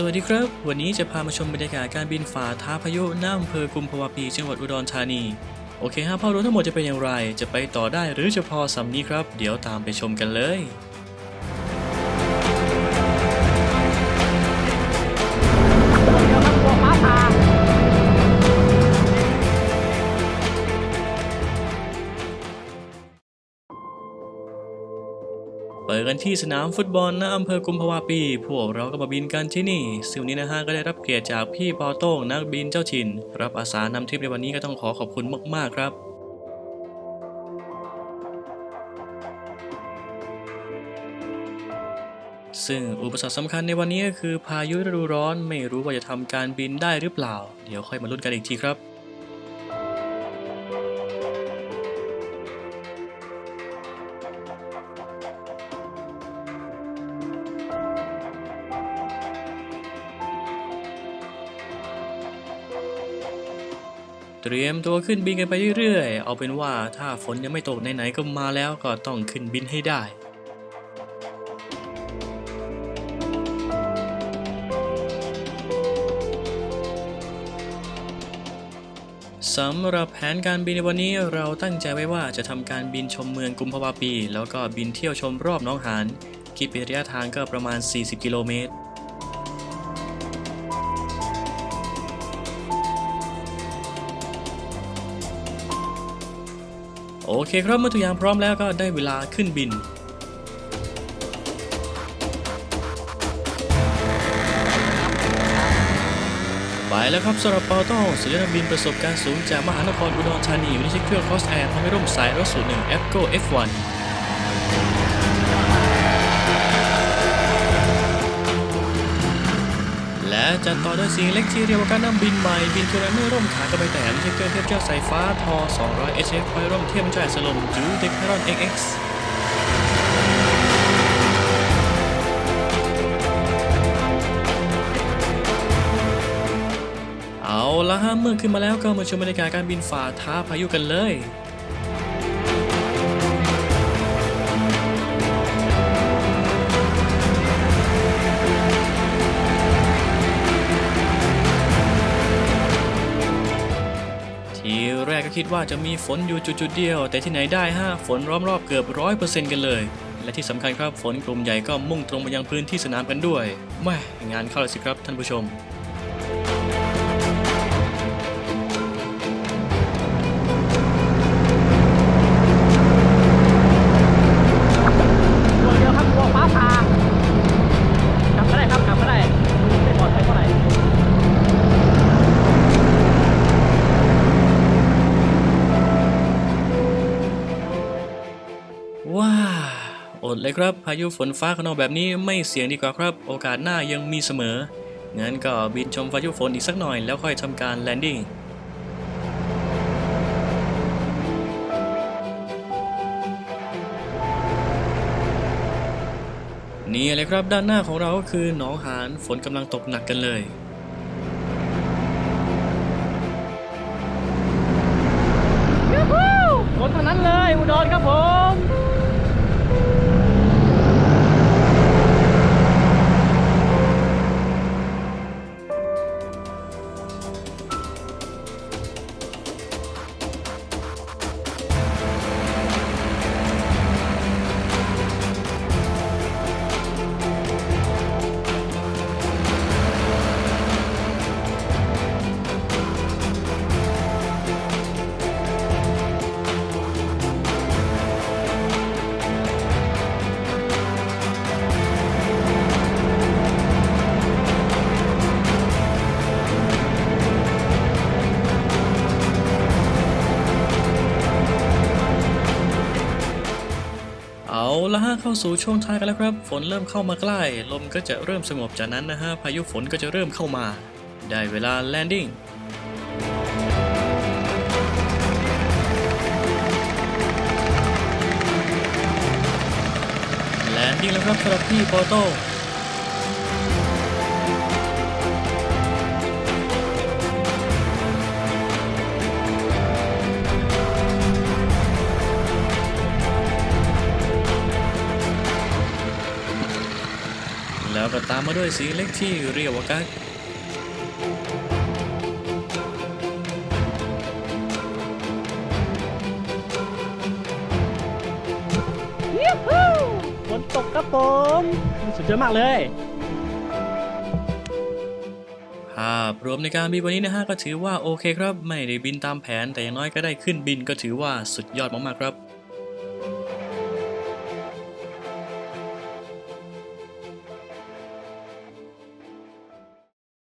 สวัสดีครับ วันนี้จะพามาชมบรรยากาศการบินฝ่าท้าพายุหน้าอำเภอกุมภาวะปีจังหวัดอุดรธานี โอเคฮะภาพรวมทั้งหมดจะเป็นอย่างไร จะไปต่อได้หรือจะพอสำนี้ครับ เดี๋ยวตามไปชมกันเลย เปิดกันที่สนามฟุตบอลณอำเภอกุมภาวะปี พวกเราก็มาบินกันที่นี่ซึ่งวันนี้นะฮะก็ได้รับเกียรติจากพี่ปอโต้งนักบินเจ้าถิ่นรับอาสานำทริปในวันนี้ก็ต้องขอขอบคุณมาก ๆ ครับซึ่งอุปสรรคสำคัญในวันนี้ก็คือพายุฤดูร้อนไม่รู้ว่าจะทำการบินได้หรือเปล่า เดี๋ยวค่อยมาลุ้นกันอีกทีครับ เตรียมตัวขึ้นบินกันไปเรื่อยๆ เอาเป็นว่าถ้าฝนยังไม่ตกไหนๆก็มาแล้วก็ต้องขึ้นบินให้ได้สำหรับแผนการบินในวันนี้เราตั้งใจไว้ว่าจะทำการบินชมเมืองกุมภาวะปี แล้วก็บินเที่ยวชมรอบน้องหานคิดเป็นระยะทางก็ประมาณ 40 กิโลเมตร โอเคครับเมื่อทุกอย่างพร้อมแล้วก็ได้เวลาขึ้นบิน ไปแล้วครับสำหรับเปาโต้ศิลปินบินประสบการณ์สูงจากมหานครอุดรธานีอยู่ในเครื่องคอสแอร์ทำให้ร่มสายรถสูตรหนึ่งแอปโก้ F1 จัดต่อด้วยสีเล็กที่เรียกว่าการนำบินใหม่ บินทุระไม่ร่มขากระใบแตมที่เครื่องเทียบเจ้าสายฟ้าทอ 200 HF ไฟร่มเทียมจ่ายสลมจูเด็กไพรอน XX เอาละฮะเมื่อขึ้นมาแล้วก็มาชมบรรยากาศการบินฝ่าท้าพายุกันเลย คิดว่าจะมีฝนอยู่จุดๆเดียว แต่ที่ไหนได้ฮะฝนล้อมรอบเกือบร้อยเปอร์เซ็นต์กันเลย และที่สำคัญครับฝนกลุ่มใหญ่ก็มุ่งตรงไปยังพื้นที่สนามกันด้วยแม่งานเข้าเลยสิครับท่านผู้ชม ว้าอดเลยครับ พายุฝนฟ้าขนองแบบนี้ไม่เสี่ยงดีกว่าครับ โอกาสหน้ายังมีเสมอ งั้นก็บินชมพายุฝนอีกสักหน่อยแล้วค่อยทำการแลนดิ้งนี่เลยครับด้านหน้าของเราก็คือหนองหานฝนกำลังตกหนักกันเลยยูฮูคนเท่านั้นเลยอุดรครับผม เข้าสู่ช่วงท้ายกันแล้วครับ ฝนเริ่มเข้ามาใกล้ ลมก็จะเริ่มสงบจากนั้นนะฮะ พายุฝนก็จะเริ่มเข้ามา ได้เวลาแลนดิ้งแลนดิ้งแล้วครับสำหรับพี่ปอโต้ แลแล้วก็ตามมาด้วยสีเล็กที่เรียกว่ากั๊กยูฮูฝนตกครับผมสุดยอดมากเลย ภาพรวมในการบินวันนี้นะฮะก็ถือว่าโอเคครับ ไม่ได้บินตามแผนแต่อย่างน้อยก็ได้ขึ้นบินก็ถือว่าสุดยอดมากๆครับ